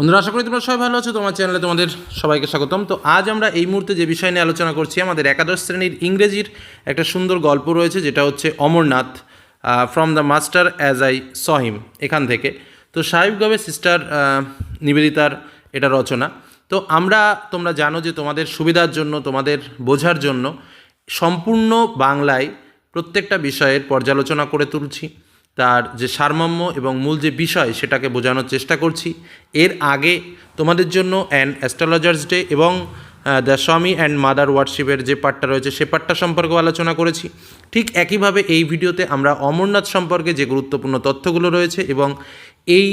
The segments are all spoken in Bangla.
বন্ধুরা, আশা করি তোমরা সবাই ভালো আছো। তোমার চ্যানেলে তোমাদের সবাইকে স্বাগতম। তো আজ আমরা এই মুহূর্তে যে বিষয় নিয়ে আলোচনা করছি, আমাদের একাদশ শ্রেণির ইংরেজির একটা সুন্দর গল্প রয়েছে, যেটা হচ্ছে Amarnath from the master as I saw him এখান থেকে। তো সাহেব গবে সিস্টার নিবেদিতার এটা রচনা। তো আমরা, তোমরা জানো যে তোমাদের সুবিধার জন্য, তোমাদের বোঝার জন্য সম্পূর্ণ বাংলায় প্রত্যেকটা বিষয়ের পর্যালোচনা করে তুলছি। তার যে সারমর্ম এবং মূল যে বিষয় সেটাকে বোঝানোর চেষ্টা করছি। এর আগে তোমাদের জন্য অ্যান্ড অ্যাস্ট্রোলজার্স ডে এবং দ্য স্বামী অ্যান্ড মাদার ওয়ার্কশিপের যে পার্টটা রয়েছে সে পার্টটা সম্পর্কেও আলোচনা করেছি। ঠিক একইভাবে এই ভিডিওতে আমরা অমরনাথ সম্পর্কে যে গুরুত্বপূর্ণ তথ্যগুলো রয়েছে এবং এই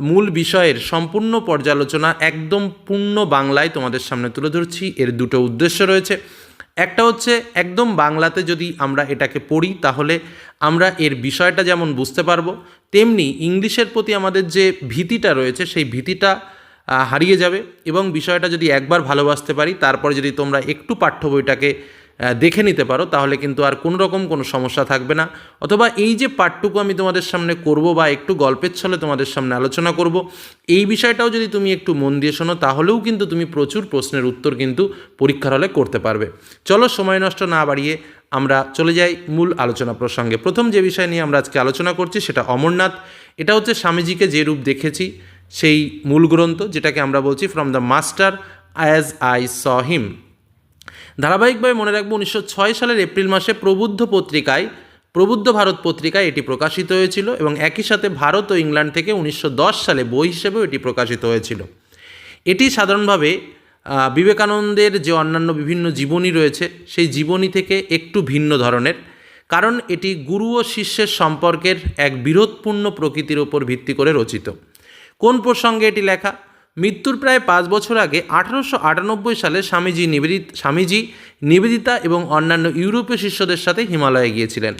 মূল বিষয়ের সম্পূর্ণ পর্যালোচনা একদম পূর্ণ বাংলায় তোমাদের সামনে তুলে ধরছি। এর দুটো উদ্দেশ্য রয়েছে। একটা হচ্ছে একদম বাংলাতে যদি আমরা এটাকে পড়ি, তাহলে আমরা এর বিষয়টা যেমন বুঝতে পারব, তেমনি ইংলিশের প্রতি আমাদের যে ভীতিটা রয়েছে, সেই ভীতিটা হারিয়ে যাবে। এবং বিষয়টা যদি একবার ভালোবাসতে পারি, তারপর যদি তোমরা একটু পাঠ্য বইটাকে দেখে নিতে পারো, তাহলে কিন্তু আর কোনো রকম কোনো সমস্যা থাকবে না। অথবা এই যে পাঠটুকু আমি তোমাদের সামনে করব বা একটু গল্পের ছলে তোমাদের সামনে আলোচনা করব, এই বিষয়টাও যদি তুমি একটু মন দিয়ে শোনো, তাহলেও কিন্তু তুমি প্রচুর প্রশ্নের উত্তর কিন্তু পরীক্ষার হলে করতে পারবে। চলো সময় নষ্ট না বাড়িয়ে আমরা চলে যাই মূল আলোচনা প্রসঙ্গে। প্রথম যে বিষয় নিয়ে আমরা আজকে আলোচনা করছি সেটা অমরনাথ। এটা হচ্ছে স্বামীজিকে যে রূপ দেখেছি, সেই মূল গ্রন্থ যেটাকে আমরা বলছি from the master as I saw him ধারাবাহিকভাবে মনে রাখব উনিশশো ছয় সালের এপ্রিল মাসে প্রবুদ্ধ পত্রিকায়, প্রবুদ্ধ ভারত পত্রিকায় এটি প্রকাশিত হয়েছিল এবং একই সাথে ভারত ও ইংল্যান্ড থেকে উনিশশো দশ সালে বই হিসেবেও এটি প্রকাশিত হয়েছিল। এটি সাধারণভাবে বিবেকানন্দের যে অন্যান্য বিভিন্ন জীবনী রয়েছে, সেই জীবনী থেকে একটু ভিন্ন ধরনের, কারণ এটি গুরু ও শিষ্যের সম্পর্কের এক বিরোধপূর্ণ প্রকৃতির ওপর ভিত্তি করে রচিত। কোন প্রসঙ্গে এটি লেখা? মৃত্যুর প্রায় পাঁচ বছর আগে আঠারোশো আটানব্বই সালে স্বামীজি নিবেদিত, স্বামীজি নিবেদিতা এবং অন্যান্য ইউরোপীয় শিষ্যদের সাথে হিমালয়ে গিয়েছিলেন।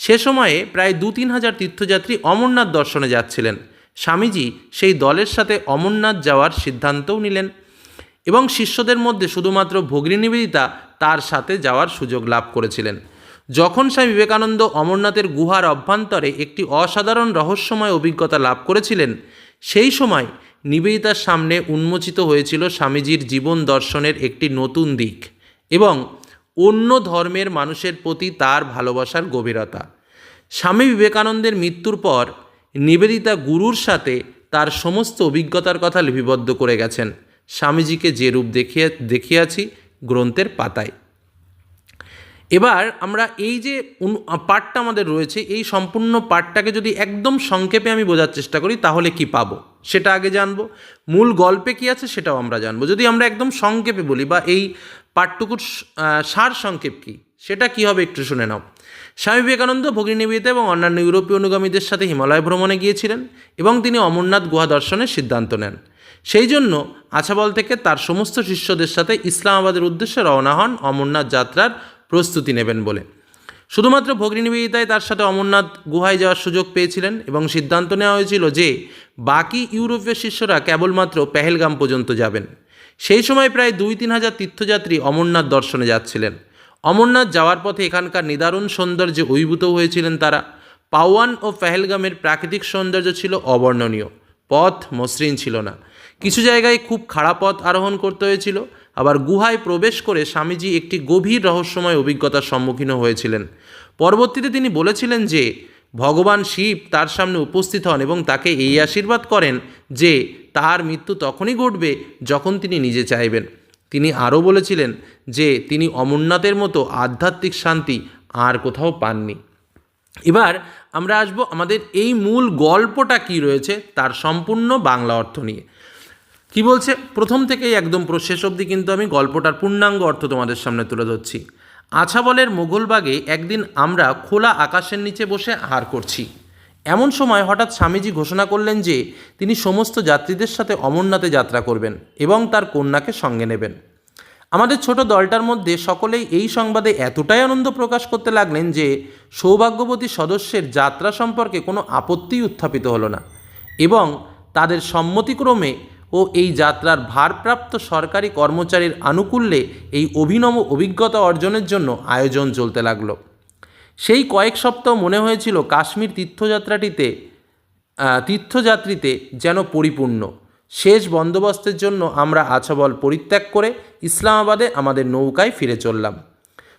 সে সময়ে প্রায় দু তিন হাজার তীর্থযাত্রী অমরনাথ দর্শনে যাচ্ছিলেন। স্বামীজি সেই দলের সাথে অমরনাথ যাওয়ার সিদ্ধান্তও নিলেন এবং শিষ্যদের মধ্যে শুধুমাত্র ভগ্নী নিবেদিতা তার সাথে যাওয়ার সুযোগ লাভ করেছিলেন। যখন স্বামী বিবেকানন্দ অমরনাথের গুহার অভ্যন্তরে একটি অসাধারণ রহস্যময় অভিজ্ঞতা লাভ করেছিলেন, সেই সময় নিবেদিতার সামনে উন্মোচিত হয়েছিল স্বামীজির জীবন দর্শনের একটি নতুন দিক এবং অন্য ধর্মের মানুষের প্রতি তার ভালোবাসার গভীরতা। স্বামী বিবেকানন্দের মৃত্যুর পর নিবেদিতা গুরুর সাথে তার সমস্ত অভিজ্ঞতার কথা লিপিবদ্ধ করে গেছেন। স্বামীজিকে যে রূপ দেখিয়ে দেখিয়াছি গ্রন্থের পাতায়। এবার আমরা এই যে পাঠটা আমাদের রয়েছে এই সম্পূর্ণ পাঠটাকে যদি একদম সংক্ষেপে আমি বোঝার চেষ্টা করি তাহলে কি পাবো? সেটা আগে জানব। মূল গল্পে কি আছে সেটাও আমরা জানব। যদি আমরা একদম সংক্ষেপে বলি বা এই আহ, সার সংক্ষেপ কি সেটা কি হবে একটু শুনে নাও। স্বামী বিবেকানন্দ ভগিনী নিবেদিতা এবং অন্যান্য ইউরোপীয় অনুগামীদের সাথে হিমালয় ভ্রমণে গিয়েছিলেন এবং তিনি অমরনাথ গুহা দর্শনের সিদ্ধান্ত নেন। সেই জন্য আছাবল থেকে তার সমস্ত শিষ্যদের সাথে ইসলামাবাদের উদ্দেশ্যে রওনা হন অমরনাথ যাত্রার প্রস্তুতি নেবেন বলে। শুধুমাত্র ভগ্নী নিবেদিতাই তার সাথে অমরনাথ গুহায় যাওয়ার সুযোগ পেয়েছিলেন এবং সিদ্ধান্ত নেওয়া হয়েছিল যে, বাকি ইউরোপীয় শিষ্যরা কেবলমাত্র পেহেলগাম পর্যন্ত যাবেন। সেই সময় প্রায় দুই তিন হাজার তীর্থযাত্রী অমরনাথ দর্শনে যাচ্ছিলেন। অমরনাথ যাওয়ার পথে এখানকার নিদারুণ সৌন্দর্যে অভিভূত হয়েছিলেন তারা। পাওয়ান ও পেহেলগামের প্রাকৃতিক সৌন্দর্য ছিল অবর্ণনীয়। পথ মসৃণ ছিল না। কিছু জায়গায় খুব খাড়া পথ আরোহণ করতে হয়েছিল। আবার গুহায় প্রবেশ করে স্বামীজি একটি গভীর রহস্যময় অভিজ্ঞতার সম্মুখীনও হয়েছিলেন। পরবর্তীতে তিনি বলেছিলেন যে, ভগবান শিব তার সামনে উপস্থিত হন এবং তাকে এই আশীর্বাদ করেন যে, তার মৃত্যু তখনই ঘটবে যখন তিনি নিজে চাইবেন। তিনি আরও বলেছিলেন যে, তিনি অমরনাথের মতো আধ্যাত্মিক শান্তি আর কোথাও পাননি। এবার আমরা আসব আমাদের এই মূল গল্পটা কি রয়েছে তার সম্পূর্ণ বাংলা অর্থ নিয়ে। কি বলছে? প্রথম থেকেই একদম শেষ অবধি কিন্তু আমি গল্পটার পূর্ণাঙ্গ অর্থ তোমাদের সামনে তুলে ধরছি। আছাবলের মোগলবাগে একদিন আমরা খোলা আকাশের নিচে বসে আহার করছি। এমন সময় হঠাৎ স্বামীজি ঘোষণা করলেন যে, তিনি সমস্ত যাত্রীদের সাথে অমরনাথে যাত্রা করবেন এবং তার কন্যাকে সঙ্গে নেবেন। আমাদের ছোট দলটার মধ্যে সকলেই এই সংবাদে এতটাই আনন্দ প্রকাশ করতে লাগলেন যে, সৌভাগ্যবতী সদস্যের যাত্রা সম্পর্কে কোনো আপত্তিই উত্থাপিত হলো না এবং তাদের সম্মতিক্রমে ও এই যাত্রার ভারপ্রাপ্ত সরকারি কর্মচারীর আনুকূল্যে এই অভিনব অভিজ্ঞতা অর্জনের জন্য আয়োজন চলতে লাগল। সেই কয়েক সপ্তাহ মনে হয়েছিল কাশ্মীর তীর্থযাত্রাটিতে তীর্থযাত্রীতে যেন পরিপূর্ণ। শেষ বন্দোবস্তের জন্য আমরা আছাবল পরিত্যাগ করে ইসলামাবাদে আমাদের নৌকায় ফিরে চললাম।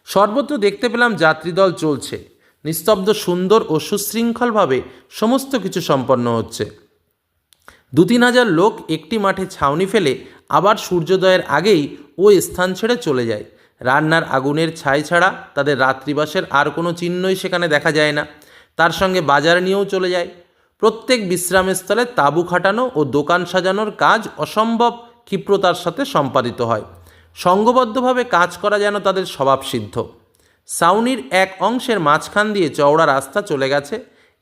সর্বত্র দেখতে পেলাম যাত্রীদল চলছে। নিস্তব্ধ সুন্দর ও সুশৃঙ্খলভাবে সমস্ত কিছু সম্পন্ন হচ্ছে। দু তিন হাজার লোক একটি মাঠে ছাউনি ফেলে আবার সূর্যোদয়ের আগেই ওই স্থান ছেড়ে চলে যায়। রান্নার আগুনের ছাই ছাড়া তাদের রাত্রিবাসের আর কোনো চিহ্নই সেখানে দেখা যায় না। তার সঙ্গে বাজার নিয়েও চলে যায়। প্রত্যেক বিশ্রামস্থলে তাঁবু খাটানো ও দোকান সাজানোর কাজ অসম্ভব ক্ষিপ্রতার সাথে সম্পাদিত হয়। সঙ্গবদ্ধভাবে কাজ করা যেন তাদের স্বভাবসিদ্ধ। সাউনির এক অংশের মাঝখান দিয়ে চওড়া রাস্তা চলে গেছে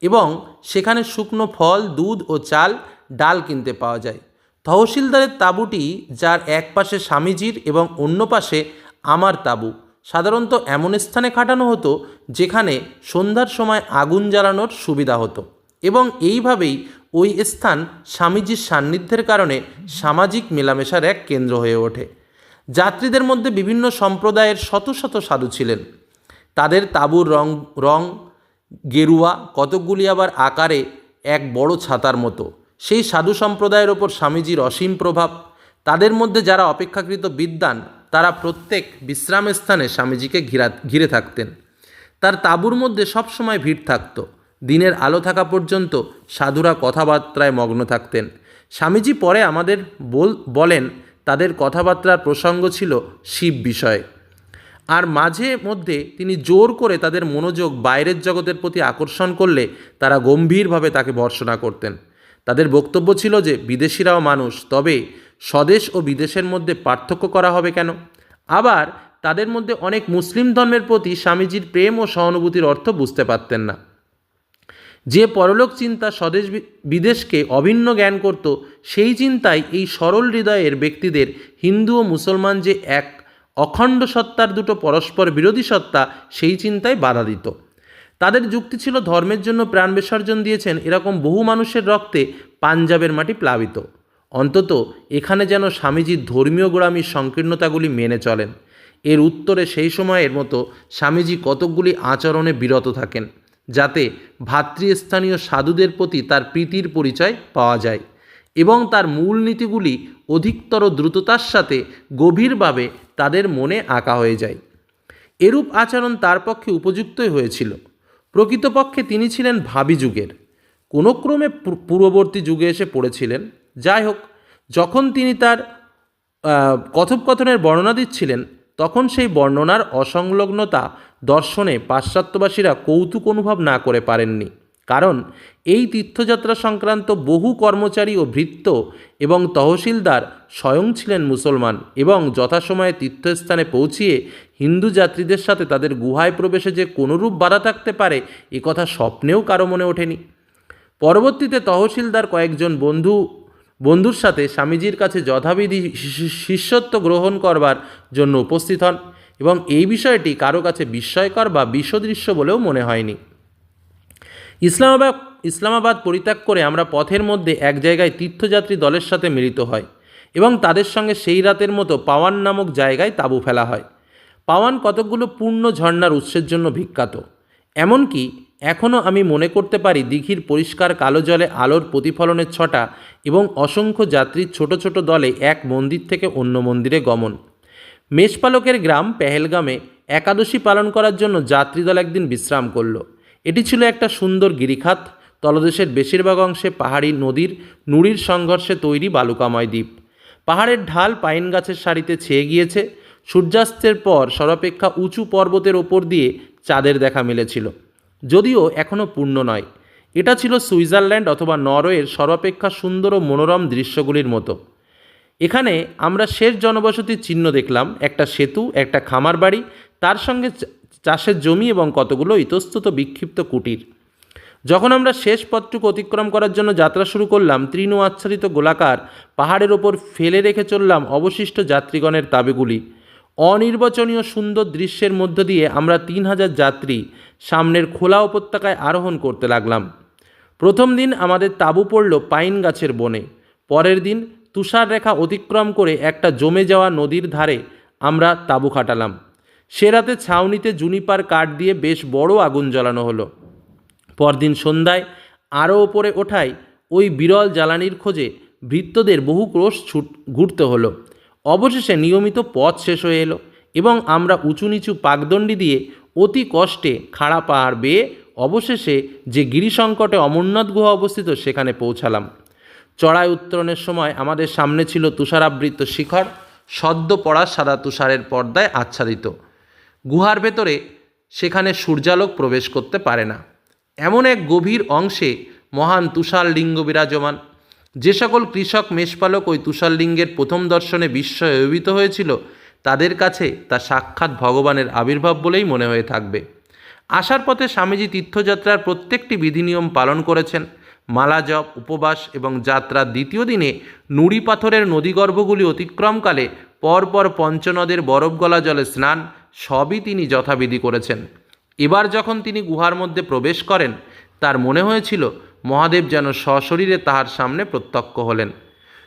এবং সেখানে শুকনো ফল, দুধ ও চাল ডাল কিনতে পাওয়া যায়। তহসিলদারের তাঁবুটি, যার এক পাশে স্বামীজির এবং অন্য পাশে আমার তাঁবু। সাধারণত এমন স্থানে খাটানো হতো, যেখানে সন্ধ্যার সময় আগুন জ্বালানোর সুবিধা হতো। এবং এইভাবেই ওই স্থান স্বামীজির সান্নিধ্যের কারণে সামাজিক মেলামেশার এক কেন্দ্র হয়ে ওঠে। যাত্রীদের মধ্যে বিভিন্ন সম্প্রদায়ের শত শত সাধু ছিলেন। তাদের তাঁবুর রং রং, গেরুয়া, কতকগুলি আবার আকারে এক বড় ছাতার মতো। সেই সাধু সম্প্রদায়ের ওপর স্বামীজির অসীম প্রভাব। তাদের মধ্যে যারা অপেক্ষাকৃত বিদ্বান, তারা প্রত্যেক বিশ্রাম স্থানে স্বামীজিকে ঘিরা, ঘিরে থাকতেন। তার তাঁবুর মধ্যে সবসময় ভিড় থাকত। দিনের আলো থাকা পর্যন্ত সাধুরা কথাবার্তায় মগ্ন থাকতেন। স্বামীজি পরে আমাদের বল, বলেন, তাদের কথাবার্তার প্রসঙ্গ ছিল শিব বিষয়ে। আর মাঝে মধ্যে তিনি জোর করে তাদের মনোযোগ বাইরের জগতের প্রতি আকর্ষণ করলে তারা গম্ভীরভাবে তাকে ভর্সনা করতেন। তাদের বক্তব্য ছিল যে বিদেশিরাও মানুষ, তবে স্বদেশ ও বিদেশের মধ্যে পার্থক্য করা হবে কেন? আবার তাদের মধ্যে অনেক মুসলিম ধর্মের প্রতি স্বামীজির প্রেম ও সহানুভূতির অর্থ বুঝতে পারতেন না। যে পরলোক চিন্তা স্বদেশ বিদেশকে অভিন্ন জ্ঞান করত, সেই চিন্তায় এই সরল হৃদয়ের ব্যক্তিদের হিন্দু ও মুসলমান যে এক অখণ্ড সত্তার দুটো পরস্পর বিরোধী সত্তা, সেই চিন্তায় বাধা দিত। তাদের যুক্তি ছিল, ধর্মের জন্য প্রাণ বিসর্জন দিয়েছেন এরকম বহু মানুষের রক্তে পাঞ্জাবের মাটি প্লাবিত। অন্তত এখানে যেন স্বামীজির ধর্মীয় গোড়ামির সংকীর্ণতাগুলি মেনে চলেন। এর উত্তরে সেই সময়ের মতো স্বামীজি কতকগুলি আচরণে বিরত থাকেন, যাতে ভাতৃস্থানীয় সাধুদের প্রতি তার প্রীতির পরিচয় পাওয়া যায় এবং তার মূল নীতিগুলি অধিকতর দ্রুততার সাথে গভীরভাবে তাদের মনে আঁকা হয়ে যায়। এরূপ আচরণ তার পক্ষে উপযুক্তই হয়েছিল। প্রকৃতপক্ষে তিনি ছিলেন ভাবি যুগের। কোনো ক্রমে পূর্ববর্তী যুগে এসে পড়েছিলেন। যাই হোক, যখন তিনি তার কথোপকথনের বর্ণনা দিচ্ছিলেন, তখন সেই বর্ণনার অসংলগ্নতা দর্শনে পাশ্চাত্যবাসীরা কৌতুক অনুভব না করে পারেননি। কারণ এই তীর্থযাত্রা সংক্রান্ত বহু কর্মচারী ও ভৃত্য এবং তহসিলদার স্বয়ং ছিলেন মুসলমান এবং যথাসময়ে তীর্থস্থানে পৌঁছিয়ে হিন্দু যাত্রীদের সাথে তাদের গুহায় প্রবেশে যে কোনোরূপ বাধা থাকতে পারে, এ কথা স্বপ্নেও কারও মনে ওঠেনি। পরবর্তীতে তহসিলদার কয়েকজন বন্ধু, বন্ধুর সাথে স্বামীজির কাছে যথাবিধি শিষ্যত্ব গ্রহণ করবার জন্য উপস্থিত হন এবং এই বিষয়টি কারও কাছে বিস্ময়কর বা বিশ্বদৃশ্য বলেও মনে হয়নি। ইসলামাবাদ ইসলামাবাদ পরিত্যাগ করে আমরা পথের মধ্যে এক জায়গায় তীর্থযাত্রী দলের সাথে মিলিত হয় এবং তাদের সঙ্গে সেই রাতের মতো পাওয়ান নামক জায়গায় তাঁবু ফেলা হয়। পাওয়ান কতকগুলো পূর্ণ ঝর্ণার উৎসের জন্য বিখ্যাত। এমনকি এখনও আমি মনে করতে পারি দীঘির পরিষ্কার কালো জলে আলোর প্রতিফলনের ছটা এবং অসংখ্য যাত্রীর ছোট ছোট দলে এক মন্দির থেকে অন্য মন্দিরে গমন। মেষপালকের গ্রাম পেহেলগামে একাদশী পালন করার জন্য যাত্রীদল একদিন বিশ্রাম করল। এটি ছিল একটা সুন্দর গিরিখাত। তলদেশের বেশিরভাগ অংশে পাহাড়ি নদীর নুড়ির সংঘর্ষে তৈরি বালুকাময় দ্বীপ। পাহাড়ের ঢাল পাইন গাছের সারিতে ছেয়ে গিয়েছে। সূর্যাস্তের পর সর্বাপেক্ষা উঁচু পর্বতের ওপর দিয়ে চাঁদের দেখা মিলেছিল। যদিও এখনও পূর্ণ নয়। এটা ছিল সুইজারল্যান্ড অথবা নরওয়ের সর্বাপেক্ষা সুন্দর ও মনোরম দৃশ্যগুলির মতো। এখানে আমরা শেষ জনবসতির চিহ্ন দেখলাম, একটা সেতু, একটা খামার বাড়ি তার সঙ্গে চাষের জমি এবং কতগুলো ইতস্তত বিক্ষিপ্ত কুটির। যখন আমরা শেষ পথটুকু অতিক্রম করার জন্য যাত্রা শুরু করলাম, তৃণ আচ্ছাদিত গোলাকার পাহাড়ের ওপর ফেলে রেখে চললাম অবশিষ্ট যাত্রীগণের তাবেগুলি। অনির্বচনীয় সুন্দর দৃশ্যের মধ্য দিয়ে আমরা তিন হাজার যাত্রী সামনের খোলা উপত্যকায় আরোহণ করতে লাগলাম। প্রথম দিন আমাদের তাঁবু পড়ল পাইন গাছের বনে। পরের দিন তুষার রেখা অতিক্রম করে একটা জমে যাওয়া নদীর ধারে আমরা তাঁবু খাটালাম। সে রাতে ছাউনিতে জুনিপার কাঠ দিয়ে বেশ বড় আগুন জ্বালানো হলো। পরদিন সন্ধ্যায় আরও ওপরে ওঠায় ওই বিরল জ্বালানির খোঁজে ভৃত্যদের বহু ক্রোশ ছুট ঘুরতে হলো। অবশেষে নিয়মিত পথ শেষ হয়ে এলো এবং আমরা উঁচু নিচু পাকদণ্ডি দিয়ে অতি কষ্টে খাড়া পাহাড় বেয়ে অবশেষে যে গিরিসংকটে অমরনাথ গুহা অবস্থিত সেখানে পৌঁছালাম। চড়াই উত্তরণের সময় আমাদের সামনে ছিল তুষারাবৃত শিখর, সদ্য পড়া সাদা তুষারের পর্দায় আচ্ছাদিত। গুহার ভেতরে সেখানে সূর্যালোক প্রবেশ করতে পারে না। এমন এক গভীর অংশে মহান তুষার লিঙ্গ বিরাজমান। যে সকল কৃষক, মেষপালক ওই তুষার লিঙ্গের প্রথম দর্শনে বিস্ময়ে অভিভূত হয়েছিল, তাদের কাছে তা সাক্ষাৎ ভগবানের আবির্ভাব বলেই মনে হয়ে থাকবে। আসার পথে স্বামীজি তীর্থযাত্রার প্রত্যেকটি বিধিনিয়ম পালন করেছেন। মালা জপ, উপবাস এবং যাত্রার দ্বিতীয় দিনে নুড়ি পাথরের নদীগর্ভগুলি অতিক্রমকালে পরপর পঞ্চনদের বরফ গলা জলে স্নান সবই তিনি যথাবিধি করেছেন। এবার যখন তিনি গুহার মধ্যে প্রবেশ করেন, তার মনে হয়েছিল মহাদেব যেন সশরীরে তাহার সামনে প্রত্যক্ষ হলেন।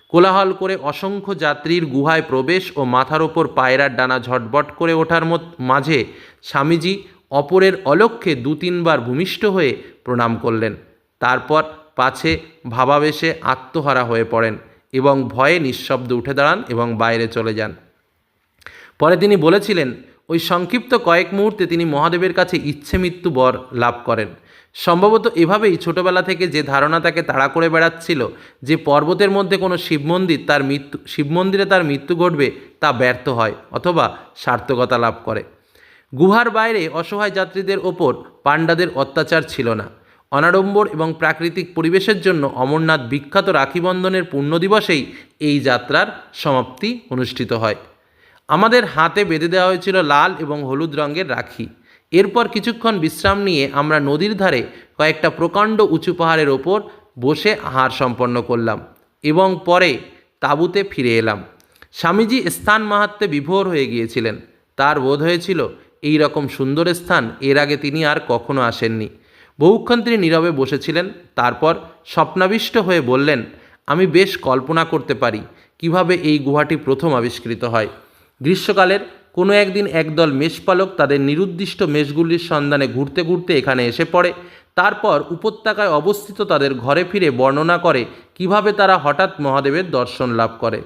কোলাহল করে অসংখ্য যাত্রীর গুহায় প্রবেশ ও মাথার ওপর পায়রার ডানা ঝটবট করে ওঠার মাঝে স্বামীজি অপরের অলক্ষ্যে দু তিনবার ভূমিষ্ঠ হয়ে প্রণাম করলেন। তারপর পাছে ভাবাবেশে আত্মহারা হয়ে পড়েন এবং ভয়ে নিঃশব্দ উঠে দাঁড়ান এবং বাইরে চলে যান। পরে তিনি বলেছিলেন ওই সংক্ষিপ্ত কয়েক মুহূর্তে তিনি মহাদেবের কাছে ইচ্ছে মৃত্যু বর লাভ করেন। সম্ভবত এভাবেই ছোটবেলা থেকে যে ধারণা তাকে তাড়া করে বেড়াচ্ছিল, যে পর্বতের মধ্যে কোনো শিব মন্দির তার মৃত্যু, শিব মন্দিরে তার মৃত্যু ঘটবে তা ব্যর্থ হয় অথবা সার্থকতা লাভ করে। গুহার বাইরে অসহায় যাত্রীদের ওপর পাণ্ডাদের অত্যাচার ছিল না। অনাড়ম্বর এবং প্রাকৃতিক পরিবেশের জন্য অমরনাথ বিখ্যাত রাখিবন্ধনের পূর্ণ দিবসেই এই যাত্রার সমাপ্তি অনুষ্ঠিত হয়। আমাদের হাতে বেঁধে দেওয়া হয়েছিল লাল এবং হলুদ রঙের রাখি। এরপর কিছুক্ষণ বিশ্রাম নিয়ে আমরা নদীর ধারে কয়েকটা প্রকাণ্ড উঁচু পাহাড়ের ওপর বসে আহার সম্পন্ন করলাম এবং পরে তাঁবুতে ফিরে এলাম। স্বামীজি স্থান মাহাত্মে বিভোর হয়ে গিয়েছিলেন। তার বোধ হয়েছিল, এই রকম সুন্দর স্থান এর আগে তিনি আর কখনো আসেননি। বহুক্ষণ তিনি নীরবে বসেছিলেন, তারপর স্বপ্নাবিষ্ট হয়ে বললেন, আমি বেশ কল্পনা করতে পারি কীভাবে এই গুহাটি প্রথম আবিষ্কৃত হয়। গ্রীষ্মকালের কোনো একদিন একদল মেষপালক তাদের নিরুদ্দিষ্ট মেষগুলির সন্ধানে ঘুরতে ঘুরতে এখানে এসে পড়ে। তারপর উপত্যকায় অবস্থিত তাদের ঘরে ফিরে বর্ণনা করে কীভাবে তারা হঠাৎ মহাদেবের দর্শন লাভ করে।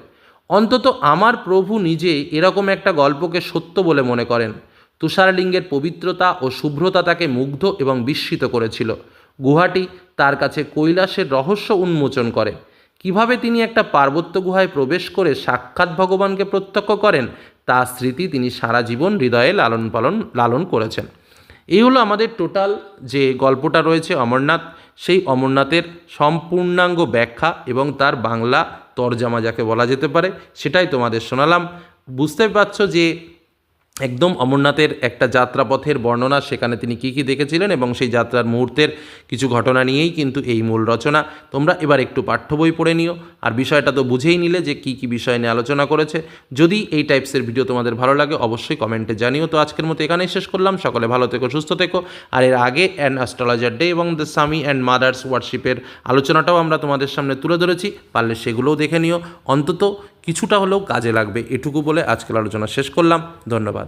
অন্তত আমার প্রভু নিজে এরকম একটা গল্পকে সত্য বলে মনে করেন। তুষারলিঙ্গের পবিত্রতা ও শুভ্রতা তাকে মুগ্ধ এবং বিস্মিত করেছিল। গুহাটি তার কাছে কৈলাসের রহস্য উন্মোচন করে। কীভাবে তিনি একটা পার্বত্য গুহায় প্রবেশ করে সাক্ষাৎ ভগবানকে প্রত্যক্ষ করেন, তা স্মৃতি তিনি সারা জীবন হৃদয়ে লালন পালন, লালন করেছেন। এই হলো আমাদের টোটাল যে গল্পটা রয়েছে অমরনাথ, সেই অমরনাথের সম্পূর্ণাঙ্গ ব্যাখ্যা এবং তার বাংলা তরজামা যাকে বলা যেতে পারে, সেটাই তোমাদের শোনালাম। বুঝতে পারছ যে একদম অমরনাথের একটা যাত্রাপথের বর্ণনা, সেখানে তিনি কী কী দেখেছিলেন এবং সেই যাত্রার মুহূর্তের কিছু ঘটনা নিয়েই কিন্তু এই মূল রচনা। তোমরা এবার একটু পাঠ্য বই পড়ে নিও। আর বিষয়টা তো বুঝেই নিলে যে কী কী বিষয় নিয়ে আলোচনা করেছে। যদি এই টাইপসের ভিডিও তোমাদের ভালো লাগে, অবশ্যই কমেন্টে জানিও। তো আজকের মতো এখানেই শেষ করলাম। সকলে ভালো থেকো, সুস্থ থেকো। আর এর আগে অ্যান্ড অ্যাস্ট্রোলজার ডে এবং দ্য স্বামী অ্যান্ড মাদার্স ওয়ার্শিপের আলোচনাটাও আমরা তোমাদের সামনে তুলে ধরেছি। পারলে সেগুলোও দেখে নিও। অন্তত কিছুটা হলেও কাজে লাগবে। এটুকু বলে আজকের আলোচনা শেষ করলাম। ধন্যবাদ।